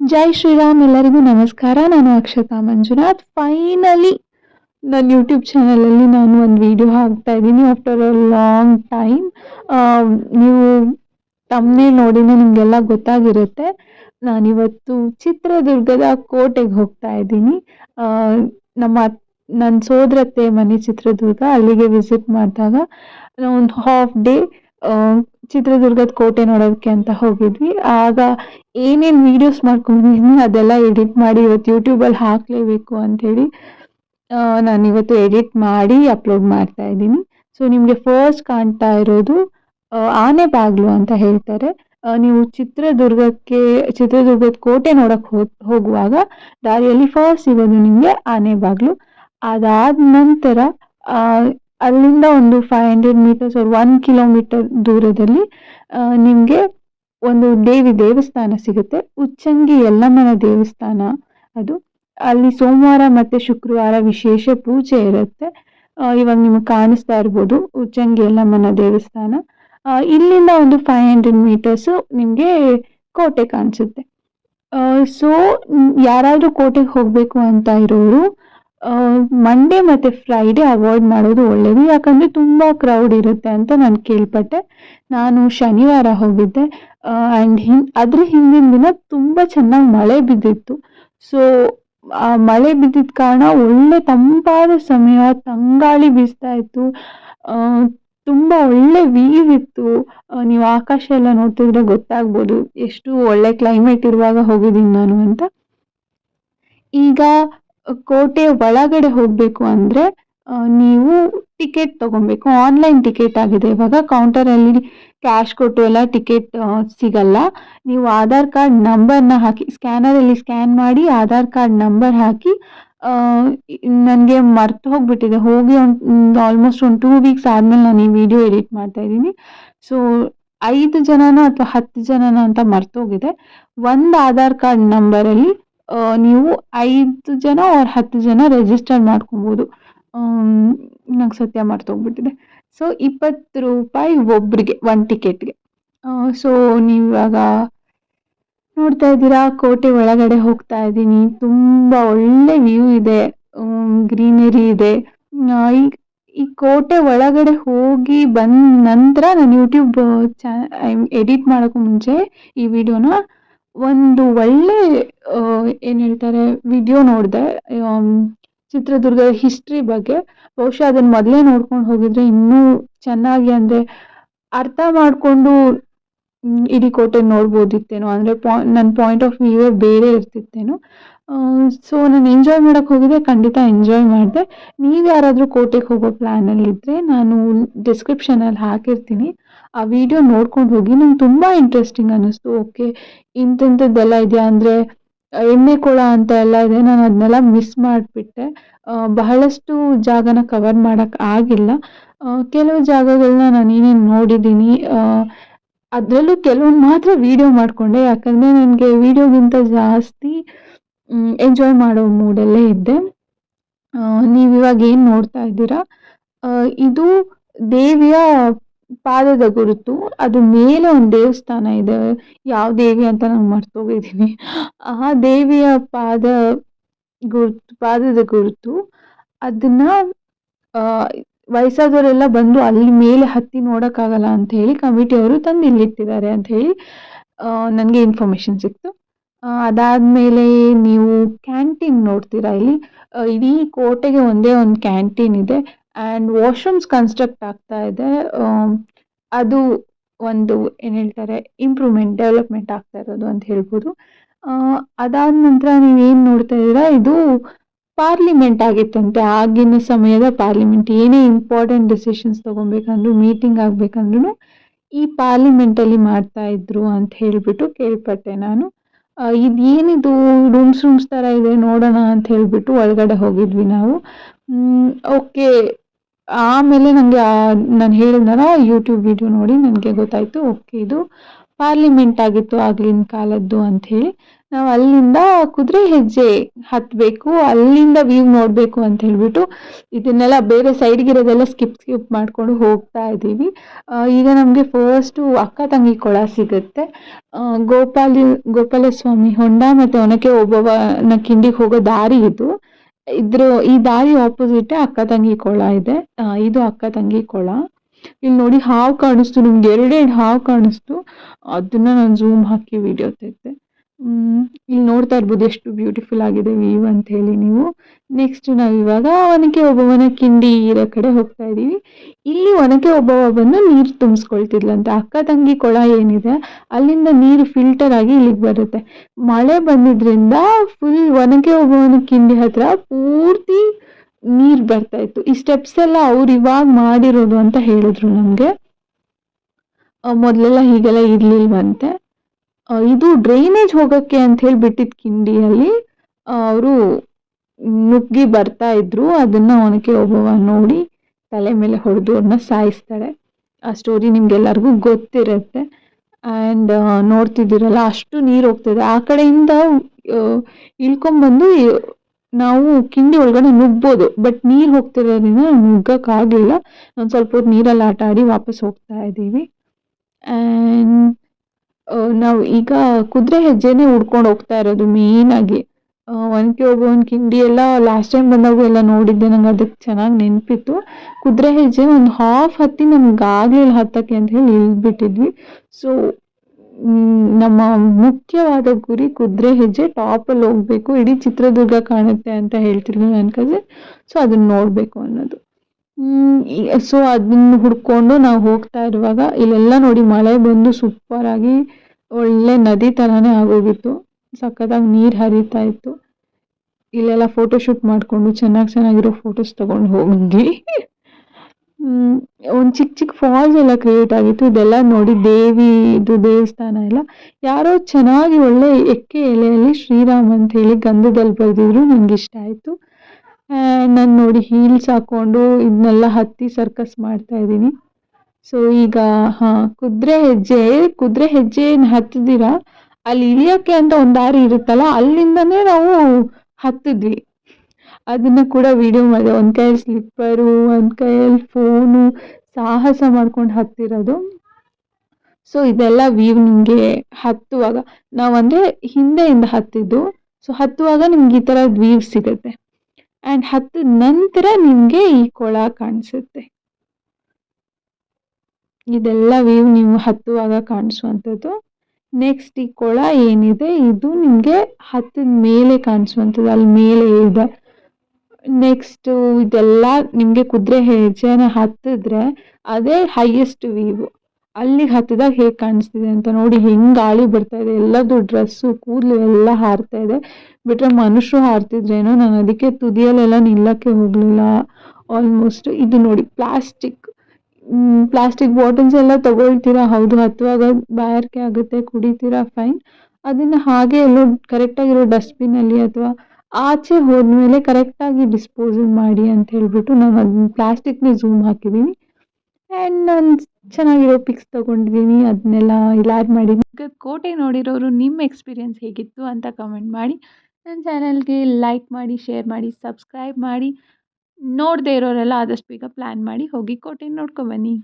ಜೈ ಶ್ರೀರಾಮ್ ಎಲ್ಲರಿಗೂ ನಮಸ್ಕಾರ. ನಾನು ಅಕ್ಷತಾ ಮಂಜುನಾಥ್. ಫೈನಲಿ ನನ್ನ ಯೂಟ್ಯೂಬ್ ಚಾನಲಲ್ಲಿ ನಾನು ಒಂದು ವಿಡಿಯೋ ಹಾಕ್ತಾ ಇದ್ದೀನಿ. ಆಫ್ಟರ್ ಅ ಲಾಂಗ್ ಟೈಮ್ ನೀವು ತಮ್ಮನೇ ನೋಡಿನೇ ನಿಮಗೆಲ್ಲ ಗೊತ್ತಾಗಿರುತ್ತೆ. ನಾನಿವತ್ತು ಚಿತ್ರದುರ್ಗದ ಕೋಟೆಗೆ ಹೋಗ್ತಾ ಇದ್ದೀನಿ. ನಮ್ಮ ನನ್ನ ಸೋದರತ್ತೆ ಮನೆ ಚಿತ್ರದುರ್ಗ. ಅಲ್ಲಿಗೆ ವಿಸಿಟ್ ಮಾಡಿದಾಗ ಒಂದು ಹಾಫ್ ಡೇ ಚಿತ್ರದುರ್ಗದ ಕೋಟೆ ನೋಡೋದಕ್ಕೆ ಅಂತ ಹೋಗಿದ್ವಿ. ಆಗ ಏನೇನು ವಿಡಿಯೋಸ್ ಮಾಡ್ಕೊಂಡಿದ್ದೀನಿ ಅದೆಲ್ಲ ಎಡಿಟ್ ಮಾಡಿ ಇವತ್ತು ಯೂಟ್ಯೂಬಲ್ಲಿ ಹಾಕಲೇಬೇಕು ಅಂಥೇಳಿ ನಾನು ಇವತ್ತು ಎಡಿಟ್ ಮಾಡಿ ಅಪ್ಲೋಡ್ ಮಾಡ್ತಾ ಇದ್ದೀನಿ. ಸೊ ನಿಮಗೆ ಫಸ್ಟ್ ಕಾಣ್ತಾ ಇರೋದು ಆನೆ ಬಾಗ್ಲು ಅಂತ ಹೇಳ್ತಾರೆ. ನೀವು ಚಿತ್ರದುರ್ಗಕ್ಕೆ, ಚಿತ್ರದುರ್ಗದ ಕೋಟೆ ನೋಡಕ್ಕೆ ಹೋಗ್ ಹೋಗುವಾಗ ದಾರಿಯಲ್ಲಿ ಫಸ್ಟ್ ಸಿಗೋದು ನಿಮಗೆ ಆನೆ ಬಾಗ್ಲು. ಅದಾದ ನಂತರ ಅಲ್ಲಿಂದ ಒಂದು five hundred metres one kilometre ದೂರದಲ್ಲಿ ನಿಮಗೆ ಒಂದು ದೇವಿ ದೇವಸ್ಥಾನ ಸಿಗುತ್ತೆ. ಉಚ್ಚಂಗಿ ಯಲ್ಲಮ್ಮನ ದೇವಸ್ಥಾನ ಅದು. ಅಲ್ಲಿ ಸೋಮವಾರ ಮತ್ತು ಶುಕ್ರವಾರ ವಿಶೇಷ ಪೂಜೆ ಇರುತ್ತೆ. ಇವಾಗ ನಿಮಗೆ ಕಾಣಿಸ್ತಾ ಇರ್ಬೋದು ಉಚ್ಚಂಗಿ ಯಲ್ಲಮ್ಮನ ದೇವಸ್ಥಾನ. ಇಲ್ಲಿಂದ ಒಂದು ಫೈವ್ ಹಂಡ್ರೆಡ್ ಮೀಟರ್ಸು ನಿಮಗೆ ಕೋಟೆ ಕಾಣಿಸುತ್ತೆ. ಸೊ ಯಾರಾದರೂ ಕೋಟೆಗೆ ಹೋಗಬೇಕು ಅಂತ ಇರೋರು ಮಂಡೇ ಮತ್ತು ಫ್ರೈಡೇ ಅವಾಯ್ಡ್ ಮಾಡೋದು ಒಳ್ಳೆಯದು ಯಾಕಂದರೆ ತುಂಬ ಕ್ರೌಡ್ ಇರುತ್ತೆ ಅಂತ ನಾನು ಕೇಳ್ಪಟ್ಟೆ. ನಾನು ಶನಿವಾರ ಹೋಗಿದ್ದೆ. ಆ್ಯಂಡ್ ಹಿನ್ ಅದ್ರ ಹಿಂದಿನ ದಿನ ತುಂಬ ಚೆನ್ನಾಗಿ ಮಳೆ ಬಿದ್ದಿತ್ತು. ಸೊ ಆ ಮಳೆ ಬಿದ್ದಿದ್ದ ಕಾರಣ ಒಳ್ಳೆ ತಂಪಾದ ಸಮಯ, ತಂಗಾಳಿ ಬೀಸ್ತಾ ಇತ್ತು. ತುಂಬ ಒಳ್ಳೆ ವೀವ್ ಇತ್ತು. ನೀವು ಆಕಾಶ ಎಲ್ಲ ನೋಡ್ತಿದ್ರೆ ಗೊತ್ತಾಗ್ಬೋದು. ಎಷ್ಟು ಒಳ್ಳೆ ಕ್ಲೈಮೇಟ್ ಇರುವಾಗ ಹೋಗಿದ್ದೀನಿ ನಾನು ಅಂತ. ಈಗ ಕೋಟೆ ಒಳಗಡೆ ಹೋಗಬೇಕು ಅಂದರೆ ನೀವು ಟಿಕೆಟ್ ತಗೊಬೇಕು ಆನ್ಲೈನ್ ಟಿಕೆಟ್ ಆಗಿದೆ. ಇವಾಗ ಕೌಂಟರಲ್ಲಿ ಕ್ಯಾಶ್ ಕೊಟ್ಟು ಎಲ್ಲ ಟಿಕೆಟ್ ಸಿಗಲ್ಲ. ನೀವು ಆಧಾರ್ ಕಾರ್ಡ್ ನಂಬರ್ನ ಹಾಕಿ ಸ್ಕ್ಯಾನರಲ್ಲಿ ಸ್ಕ್ಯಾನ್ ಮಾಡಿ ಆಧಾರ್ ಕಾರ್ಡ್ ನಂಬರ್ ಹಾಕಿ ನನಗೆ ಮರ್ತು ಹೋಗ್ಬಿಟ್ಟಿದೆ. ಹೋಗಿ ಒಂದು ಆಲ್ಮೋಸ್ಟ್ ಒಂದು ಟೂ ವೀಕ್ಸ್ ಆದಮೇಲೆ ನಾನು ಈ ವಿಡಿಯೋ ಎಡಿಟ್ ಮಾಡ್ತಾ ಇದ್ದೀನಿ. ಸೊ ಐದು ಜನನ ಅಥವಾ ಹತ್ತು ಜನನ ಅಂತ ಮರ್ತೋಗಿದೆ ಒಂದು ಆಧಾರ್ ಕಾರ್ಡ್ ನಂಬರಲ್ಲಿ ನೀವು ಐದು ಜನ ಅವ್ರ ಹತ್ತು ಜನ ರಿಜಿಸ್ಟರ್ ಮಾಡ್ಕೊಬೋದು. ನಂಗೆ ಸತ್ಯ ಮರ್ತೋಗ್ಬಿಟ್ಟಿದೆ ಸೊ ಇಪ್ಪತ್ತು ರೂಪಾಯಿ ಒಬ್ಬರಿಗೆ ಒಂದು ಟಿಕೆಟ್ಗೆ ಸೊ ನೀವು ಇವಾಗ ನೋಡ್ತಾ ಇದ್ದೀರಾ, ಕೋಟೆ ಒಳಗಡೆ ಹೋಗ್ತಾ ಇದ್ದೀನಿ. ತುಂಬ ಒಳ್ಳೆ ವ್ಯೂ ಇದೆ. ಗ್ರೀನರಿ ಇದೆ. ಈ ಈ ಕೋಟೆ ಒಳಗಡೆ ಹೋಗಿ ಬಂದ ನಂತರ ನಾನು ಯೂಟ್ಯೂಬ್ ಚಾ ಎಡಿಟ್ ಮಾಡೋಕ್ಕೂ ಮುಂಚೆ ಈ ವಿಡಿಯೋನ ಒಂದು ಒಳ್ಳೆ ಏನು ಹೇಳ್ತಾರೆ ವಿಡಿಯೋ ನೋಡಿದೆ. ಚಿತ್ರದುರ್ಗದ ಹಿಸ್ಟ್ರಿ ಬಗ್ಗೆ. ಬಹುಶಃ ಅದನ್ನು ಮೊದಲೇ ನೋಡ್ಕೊಂಡು ಹೋಗಿದ್ರೆ ಇನ್ನೂ ಚೆನ್ನಾಗಿ ಅಂದರೆ ಅರ್ಥ ಮಾಡಿಕೊಂಡು ಇಡೀ ಕೋಟೆ ನೋಡ್ಬೋದಿತ್ತೇನೋ. ಅಂದರೆ ಪಾ ನನ್ನ ಪಾಯಿಂಟ್ ಆಫ್ ವ್ಯೂವೇ ಬೇರೆ ಇರ್ತಿತ್ತೇನೋ. ಸೊ ನಾನು ಎಂಜಾಯ್ ಮಾಡೋಕ್ಕೆ ಹೋಗಿದ್ದೆ ಖಂಡಿತ ಎಂಜಾಯ್ ಮಾಡಿದೆ. ನೀವು ಯಾರಾದರೂ ಕೋಟೆಗೆ ಹೋಗೋ ಪ್ಲ್ಯಾನಲ್ಲಿದ್ದರೆ ನಾನು ಡಿಸ್ಕ್ರಿಪ್ಷನಲ್ಲಿ ಹಾಕಿರ್ತೀನಿ. ಆ ವಿಡಿಯೋ ನೋಡ್ಕೊಂಡು ಹೋಗಿ ನಂಗೆ ತುಂಬ ಇಂಟ್ರೆಸ್ಟಿಂಗ್ ಅನ್ನಿಸ್ತು. ಓಕೆ ಇಂಥಿಂಥದ್ದೆಲ್ಲ ಇದೆಯಾ? ಅಂದರೆ ಎಮ್ಮೆ ಕೊಳ ಅಂತ ಎಲ್ಲ ಇದೆ, ನಾನು ಅದನ್ನೆಲ್ಲ ಮಿಸ್ ಮಾಡಿಬಿಟ್ಟೆ. ಬಹಳಷ್ಟು ಜಾಗನ ಕವರ್ ಮಾಡೋಕ್ಕೆ ಆಗಿಲ್ಲ. ಕೆಲವು ಜಾಗಗಳನ್ನ ನಾನು ಏನೇನು ನೋಡಿದ್ದೀನಿ ಅದರಲ್ಲೂ ಕೆಲವೊಂದು ಮಾತ್ರ ವೀಡಿಯೋ ಮಾಡಿಕೊಂಡೆ. ಯಾಕಂದರೆ ನನಗೆ ವೀಡಿಯೋಗಿಂತ ಜಾಸ್ತಿ ಎಂಜಾಯ್ ಮಾಡೋ ಮೂಡಲ್ಲೇ ಇದ್ದೆ. ನೀವು ಇವಾಗ ಏನು ನೋಡ್ತಾ ಇದ್ದೀರಾ? ಇದು ದೇವಿಯ ಪಾದದ ಗುರುತು, ಅದು ಮೇಲೆ ಒಂದು ದೇವಸ್ಥಾನ ಇದೆ, ಯಾವ ದೇವಿ ಅಂತ ನಾನು ಮರ್ತೋಗಿದ್ದೀನಿ. ಆ ದೇವಿಯ ಪಾದ ಗುರುತು, ಪಾದದ ಗುರುತು, ಅದನ್ನ ವಯಸ್ಸಾದವರೆಲ್ಲ ಬಂದು ಅಲ್ಲಿ ಮೇಲೆ ಹತ್ತಿ ನೋಡೋಕ್ಕಾಗಲ್ಲ ಅಂತ ಹೇಳಿ ಕಮಿಟಿಯವರು ತಂದು ಇಲ್ಲಿಟ್ಟಿದ್ದಾರೆ ಅಂತ ಹೇಳಿ ನನಗೆ ಇನ್ಫಾರ್ಮೇಷನ್ ಸಿಕ್ತು. ಅದಾದಮೇಲೆ ನೀವು ಕ್ಯಾಂಟೀನ್ ನೋಡ್ತೀರಾ ಇಲ್ಲಿ? ಇಡೀ ಕೋಟೆಗೆ ಒಂದೇ ಒಂದು ಕ್ಯಾಂಟೀನ್ ಇದೆ. ಆ್ಯಂಡ್ ವಾಶ್ರೂಮ್ಸ್ ಕನ್ಸ್ಟ್ರಕ್ಟ್ ಆಗ್ತಾ ಇದೆ. ಅದು ಒಂದು ಏನು ಹೇಳ್ತಾರೆ ಇಂಪ್ರೂವ್ಮೆಂಟ್ ಡೆವಲಪ್ಮೆಂಟ್ ಆಗ್ತಾ ಇರೋದು ಅಂತ ಹೇಳ್ಬೋದು. ಅದಾದ ನಂತರ ನೀವೇನು ನೋಡ್ತಾ ಇದ್ದೀರಾ, ಇದು ಪಾರ್ಲಿಮೆಂಟ್ ಆಗಿತ್ತಂತೆ. ಆಗಿನ ಸಮಯದ ಪಾರ್ಲಿಮೆಂಟ್ ಏನೇ ಇಂಪಾರ್ಟೆಂಟ್ ಡಿಸಿಷನ್ಸ್ ತೊಗೊಬೇಕಂದ್ರೂ ಮೀಟಿಂಗ್ ಆಗಬೇಕಂದ್ರೂ ಈ ಪಾರ್ಲಿಮೆಂಟಲ್ಲಿ ಮಾಡ್ತಾ ಇದ್ರು ಅಂತ ಹೇಳಿಬಿಟ್ಟು ಕೇಳ್ಪಟ್ಟೆ ನಾನು. ಇದು ಏನಿದು ರೂಮ್ಸ್ ರೂಮ್ಸ್ ಥರ ಇದೆ ನೋಡೋಣ ಅಂತ ಹೇಳಿಬಿಟ್ಟು ಒಳಗಡೆ ಹೋಗಿದ್ವಿ ನಾವು. ಓಕೆ ಆಮೇಲೆ ನನಗೆ ನಾನು ಹೇಳಿದ್ನಲ್ಲ ಯೂಟ್ಯೂಬ್ ವಿಡಿಯೋ ನೋಡಿ ನನಗೆ ಗೊತ್ತಾಯಿತು ಓಕೆ ಇದು ಪಾರ್ಲಿಮೆಂಟ್ ಆಗಿತ್ತು ಆಗಲಿನ ಕಾಲದ್ದು ಅಂಥೇಳಿ ನಾವು ಅಲ್ಲಿಂದ ಕುದುರೆ ಹೆಜ್ಜೆ ಹತ್ತಬೇಕು ಅಲ್ಲಿಂದ ವ್ಯೂ ನೋಡಬೇಕು ಅಂತ ಹೇಳ್ಬಿಟ್ಟು ಇದನ್ನೆಲ್ಲ ಬೇರೆ ಸೈಡ್ಗಿರೋದೆಲ್ಲ ಸ್ಕಿಪ್ ಸ್ಕಿಪ್ ಮಾಡಿಕೊಂಡು ಹೋಗ್ತಾ ಇದ್ದೀವಿ. ಈಗ ನಮಗೆ ಫಸ್ಟು ಅಕ್ಕ ತಂಗಿ ಕೊಳ ಸಿಗುತ್ತೆ. ಗೋಪಾಲಿ, ಗೋಪಾಲಸ್ವಾಮಿ ಹೊಂಡ ಮತ್ತು ಒನಕೆ ನ ಕಿಂಡಿಗೆ ಹೋಗೋ ದಾರಿ ಇದು. ಇದ್ರ ಈ ದಾರಿ ಆಪೋಸಿಟ್ ಅಕ್ಕ ತಂಗಿ ಕೊಳ ಇದೆ. ಇದು ಅಕ್ಕ ತಂಗಿ ಕೊಳ. ಇಲ್ಲಿ ನೋಡಿ ಹಾವು ಕಾಣಿಸ್ತು, ನಿಮ್ಗೆ ಎರಡೆರಡು ಹಾವು ಕಾಣಿಸ್ತು. ಅದನ್ನ ನಾನು ಝೂಮ್ ಹಾಕಿ ವಿಡಿಯೋ ತೆಗೆದೆ. ಇಲ್ಲಿ ನೋಡ್ತಾ ಇರ್ಬೋದು ಎಷ್ಟು ಬ್ಯೂಟಿಫುಲ್ ಆಗಿದೆ ವ್ಯೂ ಅಂತ ಹೇಳಿ ನೀವು. ನೆಕ್ಸ್ಟ್ ನಾವು ಇವಾಗ ಒನಕೆ ಒಬ್ಬವನ ಕಿಂಡಿ ಇರೋ ಕಡೆ ಹೋಗ್ತಾ ಇದ್ದೀವಿ. ಇಲ್ಲಿ ಒನಕೆ ಒಬ್ಬವ ಬಂದು ನೀರು ತುಂಬಿಸ್ಕೊಳ್ತಿದ್ಲಂತೆ. ಅಕ್ಕ ತಂಗಿ ಕೊಳ ಏನಿದೆ, ಅಲ್ಲಿಂದ ನೀರು ಫಿಲ್ಟರ್ ಆಗಿ ಇಲ್ಲಿಗೆ ಬರುತ್ತೆ. ಮಳೆ ಬಂದಿದ್ರಿಂದ ಫುಲ್ ಒನಕೆ ಒಬ್ಬವನ ಕಿಂಡಿ ಹತ್ರ ಪೂರ್ತಿ ನೀರು ಬರ್ತಾ ಇತ್ತು. ಈ ಸ್ಟೆಪ್ಸ್ ಎಲ್ಲ ಅವ್ರು ಇವಾಗ ಮಾಡಿರೋದು ಅಂತ ಹೇಳಿದ್ರು ನಮಗೆ. ಮೊದಲೆಲ್ಲ ಹೀಗೆಲ್ಲ ಇರ್ಲಿಲ್ವಂತೆ. ಇದು ಡ್ರೈನೇಜ್ ಹೋಗೋಕ್ಕೆ ಅಂತ ಹೇಳಿ ಬಿಟ್ಟಿದ್ದ ಕಿಂಡಿಯಲ್ಲಿ ಅವರು ನುಗ್ಗಿ ಬರ್ತಾ ಇದ್ರು. ಅದನ್ನ ಅವನಿಗೆ ಒಬ್ಬವ ನೋಡಿ ತಲೆ ಮೇಲೆ ಹೊಡೆದು ಅವ್ರನ್ನ ಸಾಯಿಸ್ತಾಳೆ. ಆ ಸ್ಟೋರಿ ನಿಮ್ಗೆಲ್ಲರಿಗೂ ಗೊತ್ತಿರುತ್ತೆ. ಆ್ಯಂಡ್ ನೋಡ್ತಿದ್ದೀರಲ್ಲ, ಅಷ್ಟು ನೀರು ಹೋಗ್ತದೆ. ಆ ಕಡೆಯಿಂದ ಇಳ್ಕೊಂಬಂದು ನಾವು ಕಿಂಡಿ ಒಳಗಡೆ ನುಗ್ಬೋದು. ಬಟ್ ನೀರು ಹೋಗ್ತಿರೋದ್ರಿಂದ ನುಗ್ಗಕ್ಕಾಗಲಿಲ್ಲ ಒಂದು ಸ್ವಲ್ಪ ಹೊತ್ತು ನೀರಲ್ಲಿ ಆಟ ಆಡಿ ವಾಪಸ್ ಹೋಗ್ತಾ ಇದ್ದೀವಿ. ಆ್ಯಂಡ್ ನಾವು ಈಗ ಕುದುರೆ ಹೆಜ್ಜೆನೇ ಉಡ್ಕೊಂಡು ಹೋಗ್ತಾ ಇರೋದು ಮೇಯ್ನಾಗಿ ಒನಕೆ ಒಬ್ಬ ಕಿಂಡಿ ಎಲ್ಲ ಲಾಸ್ಟ್ ಟೈಮ್ ಬಂದಾಗ ಎಲ್ಲ ನೋಡಿದ್ದೆ, ನಂಗೆ ಅದಕ್ಕೆ ಚೆನ್ನಾಗಿ ನೆನಪಿತ್ತು. ಕುದುರೆ ಹೆಜ್ಜೆ ಒಂದು ಹಾಫ್ ಹತ್ತಿ ನಮ್ಗೆ ಆಗಲಿಲ್ಲ ಹತ್ತಕ್ಕೆ ಅಂತ ಹೇಳಿ ಇಳಿದ್ಬಿಟ್ಟಿದ್ವಿ. ಸೊ ನಮ್ಮ ಮುಖ್ಯವಾದ ಗುರಿ ಕುದುರೆ ಹೆಜ್ಜೆ ಟಾಪಲ್ಲಿ ಹೋಗಬೇಕು, ಇಡೀ ಚಿತ್ರದುರ್ಗ ಕಾಣುತ್ತೆ ಅಂತ ಹೇಳ್ತಿದ್ರು ನನ್ನ ಕಜಿನ್ ಸೊ ಅದನ್ನ ನೋಡಬೇಕು ಅನ್ನೋದು. ಸೊ ಅದನ್ನ ಹುಡ್ಕೊಂಡು ನಾವು ಹೋಗ್ತಾ ಇರುವಾಗ ಇಲ್ಲೆಲ್ಲ ನೋಡಿ ಮಳೆ ಬಂದು ಸೂಪರಾಗಿ ಒಳ್ಳೆ ನದಿ ಥರನೇ ಆಗೋಗಿತ್ತು. ಸಖತ್ತಾಗಿ ನೀರು ಹರಿತಾ ಇತ್ತು. ಇಲ್ಲೆಲ್ಲ ಫೋಟೋಶೂಟ್ ಮಾಡಿಕೊಂಡು ಚೆನ್ನಾಗಿ ಚೆನ್ನಾಗಿರೋ ಫೋಟೋಸ್ ತೊಗೊಂಡು ಹೋಗಿದ್ವಿ ಒಂದು ಚಿಕ್ಕ ಚಿಕ್ಕ ಫಾಲ್ಸ್ ಎಲ್ಲ ಕ್ರಿಯೇಟ್ ಆಗಿತ್ತು. ಇದೆಲ್ಲ ನೋಡಿ ದೇವಿ, ಇದು ದೇವಸ್ಥಾನ ಎಲ್ಲ. ಯಾರೋ ಚೆನ್ನಾಗಿ ಒಳ್ಳೆ ಎಕ್ಕೆ ಎಲೆಯಲ್ಲಿ ಶ್ರೀರಾಮ್ ಅಂತ ಹೇಳಿ ಗಂಧದಲ್ಲಿ ಬರೆದಿದ್ರು ನನಗೆ ಇಷ್ಟ ಆಯಿತು. ನಾನು ನೋಡಿ ಹೀಲ್ಸ್ ಹಾಕ್ಕೊಂಡು ಇದನ್ನೆಲ್ಲ ಹತ್ತಿ ಸರ್ಕಸ್ ಮಾಡ್ತಾ ಇದ್ದೀನಿ. ಸೊ ಈಗ, ಹಾಂ, ಕುದುರೆ ಹೆಜ್ಜೆ ಕುದುರೆ ಹೆಜ್ಜೆ ಹತ್ತಿದ್ದೀರಾ? ಅಲ್ಲಿ ಇಳಿಯೋಕ್ಕೆ ಅಂತ ಒಂದು ದಾರಿ ಇರುತ್ತಲ್ಲ, ಅಲ್ಲಿಂದನೇ ನಾವು ಹತ್ತಿದ್ವಿ. ಅದನ್ನ ಕೂಡ ವಿಡಿಯೋ ಮಾಡಿದೆ ಒಂದು ಕೈಯಲ್ಲಿ ಸ್ಲಿಪ್ಪರು ಒಂದು ಕೈಯಲ್ಲಿ ಫೋನು ಸಾಹಸ ಮಾಡ್ಕೊಂಡು ಹತ್ತಿರೋದು. ಸೊ ಇದೆಲ್ಲ ವ್ಯೂ ನಿಮಗೆ ಹತ್ತುವಾಗ ನಾವು ಅಂದರೆ ಹಿಂದೆಯಿಂದ ಹತ್ತಿದ್ದು. ಸೊ ಹತ್ತುವಾಗ ನಿಮ್ಗೆ ಈ ಥರ ವ್ಯೂ ಸಿಗುತ್ತೆ. ಆ್ಯಂಡ್ ಹತ್ತಿದ ನಂತರ ನಿಮಗೆ ಈ ಕೊಳ ಕಾಣಿಸುತ್ತೆ. ಇದೆಲ್ಲ ವ್ಯೂ ನೀವು ಹತ್ತುವಾಗ ಕಾಣಿಸುವಂಥದ್ದು. ನೆಕ್ಸ್ಟ್ ಈ ಕೊಳ ಏನಿದೆ, ಇದು ನಿಮಗೆ ಹತ್ತಿದ ಮೇಲೆ ಕಾಣಿಸುವಂಥದ್ದು, ಅಲ್ಲಿ ಮೇಲೆ ಇದೆ. ನೆಕ್ಸ್ಟು ಇದೆಲ್ಲ ನಿಮಗೆ ಕುದುರೆ ಹೆಜ್ಜೆನ ಹತ್ತಿದ್ರೆ, ಅದೇ ಹೈಯೆಸ್ಟ್ ವ್ಯೂ ಅಲ್ಲಿಗೆ ಹತ್ತಿದಾಗ ಹೇಗೆ ಕಾಣಿಸ್ತಿದೆ ಅಂತ ನೋಡಿ ಹೆಂಗೆ ಗಾಳಿ ಬರ್ತಾ ಇದೆ ಎಲ್ಲದು ಡ್ರೆಸ್ಸು ಕೂದಲು ಎಲ್ಲ ಹಾರ್ತಾ ಇದೆ. ಬಿಟ್ಟರೆ ಮನುಷ್ಯರು ಹಾರ್ತಿದ್ರೇನೋ, ನಾನು ಅದಕ್ಕೆ ತುದಿಯಲ್ಲೆಲ್ಲ ನಿಲ್ಲಕ್ಕೆ ಹೋಗಲಿಲ್ಲ. ಆಲ್ಮೋಸ್ಟ್ ಇದು ನೋಡಿ ಪ್ಲಾಸ್ಟಿಕ್ ಪ್ಲಾಸ್ಟಿಕ್ ಬಾಟಲ್ಸ್ ಎಲ್ಲ ತಗೊಳ್ತೀರಾ? ಹೌದು, ಹತ್ತುವಾಗ ಬಾಯಾರಿಕೆ ಆಗುತ್ತೆ, ಕುಡಿತೀರಾ? ಫೈನ್ ಅದನ್ನು ಹಾಗೆ ಎಲ್ಲೋ ಕರೆಕ್ಟಾಗಿರೋ ಡಸ್ಟ್ಬಿನ್ನಲ್ಲಿ ಅಥವಾ ಆಚೆ ಹೋದ್ಮೇಲೆ ಕರೆಕ್ಟಾಗಿ ಡಿಸ್ಪೋಸಲ್ ಮಾಡಿ ಅಂತ ಹೇಳ್ಬಿಟ್ಟು ನಾನು ಅದನ್ನ ಪ್ಲಾಸ್ಟಿಕ್ನೇ ಝೂಮ್ ಹಾಕಿದ್ದೀನಿ ಆ್ಯಂಡ್ ನಾನು ಚೆನ್ನಾಗಿರೋ ಪಿಕ್ಸ್ ತೊಗೊಂಡಿದ್ದೀನಿ ಅದನ್ನೆಲ್ಲ ಇಲ್ಲಿ ಮಾಡಿ ಕೋಟೆ ನೋಡಿರೋರು ನಿಮ್ಮ ಎಕ್ಸ್ಪೀರಿಯೆನ್ಸ್ ಹೇಗಿತ್ತು ಅಂತ ಕಮೆಂಟ್ ಮಾಡಿ. ನನ್ನ ಚಾನಲ್ಗೆ ಲೈಕ್ ಮಾಡಿ ಶೇರ್ ಮಾಡಿ ಸಬ್ಸ್ಕ್ರೈಬ್ ಮಾಡಿ. ನೋಡದೇ ಇರೋರೆಲ್ಲ ಆದಷ್ಟು ಬೇಗ ಪ್ಲ್ಯಾನ್ ಮಾಡಿ ಹೋಗಿ ಕೋಟೆ ನೋಡ್ಕೊಬನ್ನಿ